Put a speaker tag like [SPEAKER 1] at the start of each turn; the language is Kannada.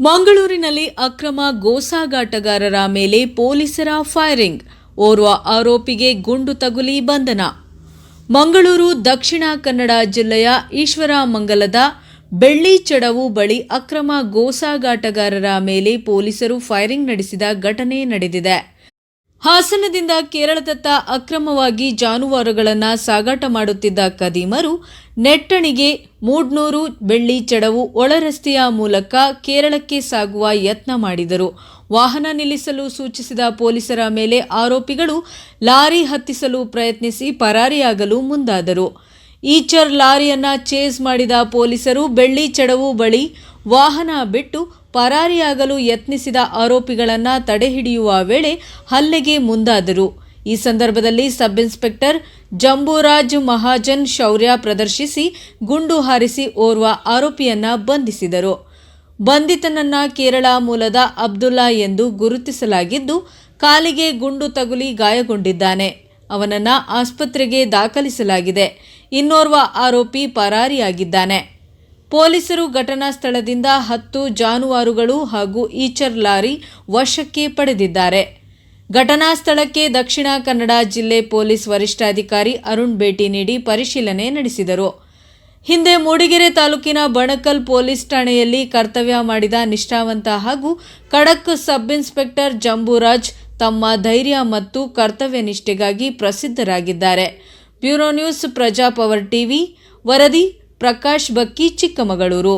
[SPEAKER 1] ಮಂಗಳೂರಿನಲ್ಲಿ ಅಕ್ರಮ ಗೋಸಾಗಾಟಗಾರರ ಮೇಲೆ ಪೊಲೀಸರ ಫೈರಿಂಗ್. ಓರ್ವ ಆರೋಪಿಗೆ ಗುಂಡು ತಗುಲಿ ಬಂಧನ. ಮಂಗಳೂರು, ದಕ್ಷಿಣ ಕನ್ನಡ ಜಿಲ್ಲೆಯ ಈಶ್ವರಮಂಗಲದ ಬೆಳ್ಳಿ ಚಡವು ಬಳಿ ಅಕ್ರಮ ಗೋಸಾಗಾಟಗಾರರ ಮೇಲೆ ಪೊಲೀಸರು ಫೈರಿಂಗ್ ನಡೆಸಿದ ಘಟನೆ ನಡೆದಿದೆ. ಹಾಸನದಿಂದ ಕೇರಳದತ್ತ ಅಕ್ರಮವಾಗಿ ಜಾನುವಾರುಗಳನ್ನು ಸಾಗಾಟ ಮಾಡುತ್ತಿದ್ದ ಕದೀಮರು ನೆಟ್ಟಣಿಗೆ ಮೂಡ್ನೂರು ಬೆಳ್ಳಿ ಚಡವು ಒಳರಸ್ತೆಯ ಮೂಲಕ ಕೇರಳಕ್ಕೆ ಸಾಗುವ ಯತ್ನ ಮಾಡಿದರು. ವಾಹನ ನಿಲ್ಲಿಸಲು ಸೂಚಿಸಿದ ಪೊಲೀಸರ ಮೇಲೆ ಆರೋಪಿಗಳು ಲಾರಿ ಹತ್ತಿಸಲು ಪ್ರಯತ್ನಿಸಿ ಪರಾರಿಯಾಗಲು ಮುಂದಾದರು. ಈಚರ್ ಲಾರಿಯನ್ನ ಚೇಸ್ ಮಾಡಿದ ಪೊಲೀಸರು ಬೆಳ್ಳಿ ಚಡವು ಬಳಿ ವಾಹನ ಬಿಟ್ಟು ಪರಾರಿಯಾಗಲು ಯತ್ನಿಸಿದ ಆರೋಪಿಗಳನ್ನು ತಡೆಹಿಡಿಯುವ ವೇಳೆ ಹಲ್ಲೆಗೆ ಮುಂದಾದರು. ಈ ಸಂದರ್ಭದಲ್ಲಿ ಸಬ್ ಇನ್ಸ್ಪೆಕ್ಟರ್ ಜಂಬೂರಾಜ್ ಮಹಾಜನ್ ಶೌರ್ಯ ಪ್ರದರ್ಶಿಸಿ ಗುಂಡು ಹಾರಿಸಿ ಓರ್ವ ಆರೋಪಿಯನ್ನ ಬಂಧಿಸಿದರು. ಬಂಧಿತನನ್ನ ಕೇರಳ ಮೂಲದ ಅಬ್ದುಲ್ಲಾ ಎಂದು ಗುರುತಿಸಲಾಗಿದ್ದು, ಕಾಲಿಗೆ ಗುಂಡು ತಗುಲಿ ಗಾಯಗೊಂಡಿದ್ದಾನೆ. ಅವನನ್ನ ಆಸ್ಪತ್ರೆಗೆ ದಾಖಲಿಸಲಾಗಿದೆ. ಇನ್ನೋರ್ವ ಆರೋಪಿ ಪರಾರಿಯಾಗಿದ್ದಾನೆ. ಪೊಲೀಸರು ಘಟನಾ ಸ್ಥಳದಿಂದ ಹತ್ತು ಜಾನುವಾರುಗಳು ಹಾಗೂ ಈಚರ್ ಲಾರಿ ವಶಕ್ಕೆ ಪಡೆದಿದ್ದಾರೆ. ಘಟನಾ ಸ್ಥಳಕ್ಕೆ ದಕ್ಷಿಣ ಕನ್ನಡ ಜಿಲ್ಲೆ ಪೊಲೀಸ್ ವರಿಷ್ಠಾಧಿಕಾರಿ ಅರುಣ್ ಭೇಟಿ ನೀಡಿ ಪರಿಶೀಲನೆ ನಡೆಸಿದರು. ಹಿಂದೆ ಮೂಡಿಗೆರೆ ತಾಲೂಕಿನ ಬಣಕಲ್ ಪೊಲೀಸ್ ಠಾಣೆಯಲ್ಲಿ ಕರ್ತವ್ಯ ಮಾಡಿದ ನಿಷ್ಠಾವಂತ ಹಾಗೂ ಖಡಕ್ ಸಬ್ ಇನ್ಸ್ಪೆಕ್ಟರ್ ಜಂಬೂರಾಜ್ ತಮ್ಮ ಧೈರ್ಯ ಮತ್ತು ಕರ್ತವ್ಯ ನಿಷ್ಠೆಗಾಗಿ ಪ್ರಸಿದ್ಧರಾಗಿದ್ದಾರೆ. ಬ್ಯೂರೋ ನ್ಯೂಸ್ ಪ್ರಜಾಪವರ್ ಟಿವಿ ವರದಿ ಪ್ರಕಾಶ್ ಬಕ್ಕಿ ಚಿಕ್ಕಮಗಳೂರು